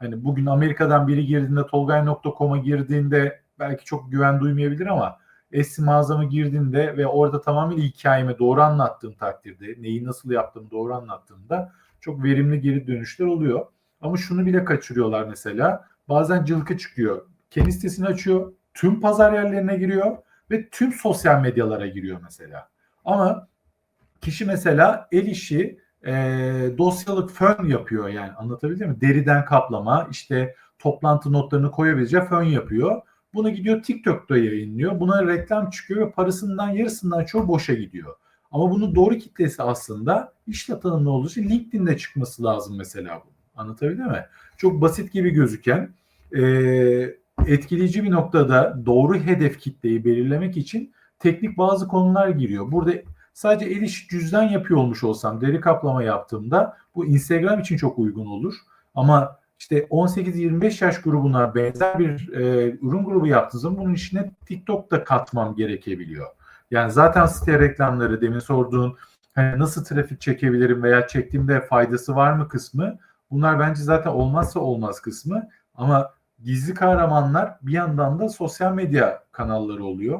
Hani bugün Amerika'dan biri girdiğinde tolgay.com'a girdiğinde belki çok güven duymayabilir ama Etsy mağazama girdiğinde ve orada tamamen hikayemi doğru anlattığım takdirde, neyi nasıl yaptığımı doğru anlattığımda çok verimli geri dönüşler oluyor. Ama şunu bile kaçırıyorlar mesela. Bazen cılkı çıkıyor. Kendi sitesini açıyor. Tüm pazar yerlerine giriyor ve tüm sosyal medyalara giriyor mesela. Ama kişi mesela el işi e, dosyalık fön yapıyor yani anlatabildim mi? Deriden kaplama işte toplantı notlarını koyabileceği fön yapıyor. Bunu gidiyor TikTok'ta yayınlıyor. Buna reklam çıkıyor ve parasından yarısından çoğu boşa gidiyor. Ama bunun doğru kitlesi aslında işle tanımlı olduğu için LinkedIn'de çıkması lazım mesela bu. Anlatabildim mi? Çok basit gibi gözüken e, etkileyici bir noktada doğru hedef kitleyi belirlemek için teknik bazı konular giriyor. Burada sadece el işi cüzdan yapıyor olmuş olsam deri kaplama yaptığımda bu Instagram için çok uygun olur. Ama işte 18-25 yaş grubuna benzer bir e, ürün grubu yaptığım zaman bunun içine TikTok da katmam gerekebiliyor. Yani zaten site reklamları demin sorduğun hani nasıl trafik çekebilirim veya çektiğimde faydası var mı kısmı bunlar bence zaten olmazsa olmaz kısmı ama gizli kahramanlar bir yandan da sosyal medya kanalları oluyor.